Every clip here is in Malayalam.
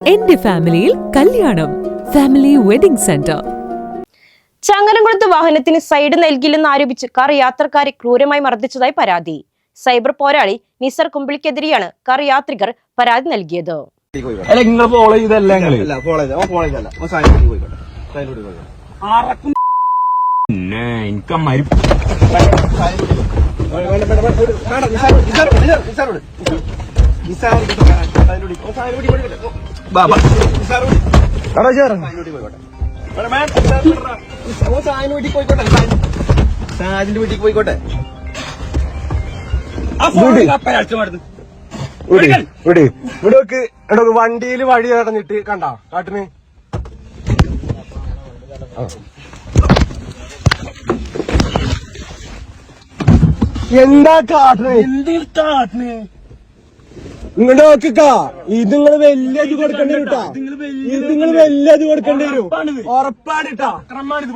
എന്റെ ഫാമിലിയിൽ കല്യാണം ഫാമിലി വെഡിംഗ് സെന്റർ ചങ്ങരംകുളത്ത് വാഹനത്തിന് സൈഡ് നൽകില്ലെന്ന് ആരോപിച്ച് കാർ യാത്രക്കാരെ ക്രൂരമായി മർദ്ദിച്ചതായി പരാതി സൈബർ പോരാളി നിസർ കുമ്പിളിക്കെതിരെയാണ് കാർ യാത്രികർ പരാതി നൽകിയത് അല്ല സാധനം വീട്ടിൽ പോയിക്കോട്ടെ ഇവിടേക്ക് ഇടയ്ക്ക് വണ്ടിയിൽ വഴി നടന്നിട്ട് കണ്ട കാട്ടിന് എന്താ കാട്ടിന് ഇങ്ങോട്ട് നോക്കിക്കാ. ഇത് നിങ്ങൾ വലിയ ഇത് കൊടുക്കേണ്ടി വരും. ഇത് നിങ്ങൾ വലിയ ഇത് കൊടുക്കേണ്ടി വരും. ഉറപ്പാണ് ഇത്.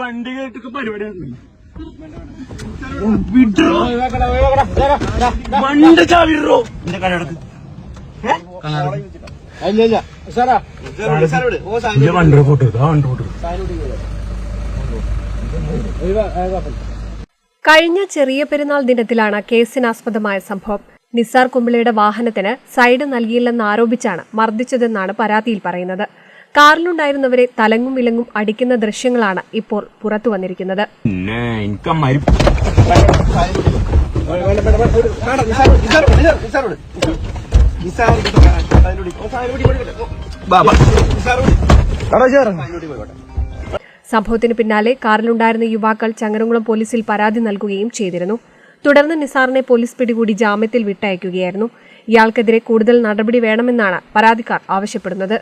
വണ്ടി കേട്ടൊക്കെ പരിപാടി വണ്ടി ചാവിടോ വണ്ടി വണ്ടി ഫോട്ടോ കഴിഞ്ഞ ചെറിയ പെരുന്നാൾ ദിനത്തിലാണ് കേസിനാസ്പദമായ സംഭവം. നിസാർ കുമ്പിളയുടെ വാഹനത്തിന് സൈഡ് നൽകിയില്ലെന്ന് ആരോപിച്ചാണ് മർദ്ദിച്ചതെന്നാണ് പരാതിയിൽ പറയുന്നത്. കാറിലുണ്ടായിരുന്നവരെ തലങ്ങും വിലങ്ങും അടിക്കുന്ന ദൃശ്യങ്ങളാണ് ഇപ്പോൾ പുറത്തു വന്നിരിക്കുന്നത്. സംഭവത്തിന് പിന്നാലെ കാറിലുണ്ടായിരുന്ന യുവാക്കൾ ചങ്ങരംകുളം പോലീസിൽ പരാതി നൽകുകയും ചെയ്തിരുന്നു. തുടർന്ന് നിസാറിനെ പോലീസ് പിടികൂടി ജാമ്യത്തിൽ വിട്ടയക്കുകയായിരുന്നു. ഇയാൾക്കെതിരെ കൂടുതൽ നടപടി വേണമെന്നാണ് പരാതിക്കാർ ആവശ്യപ്പെടുന്നത്.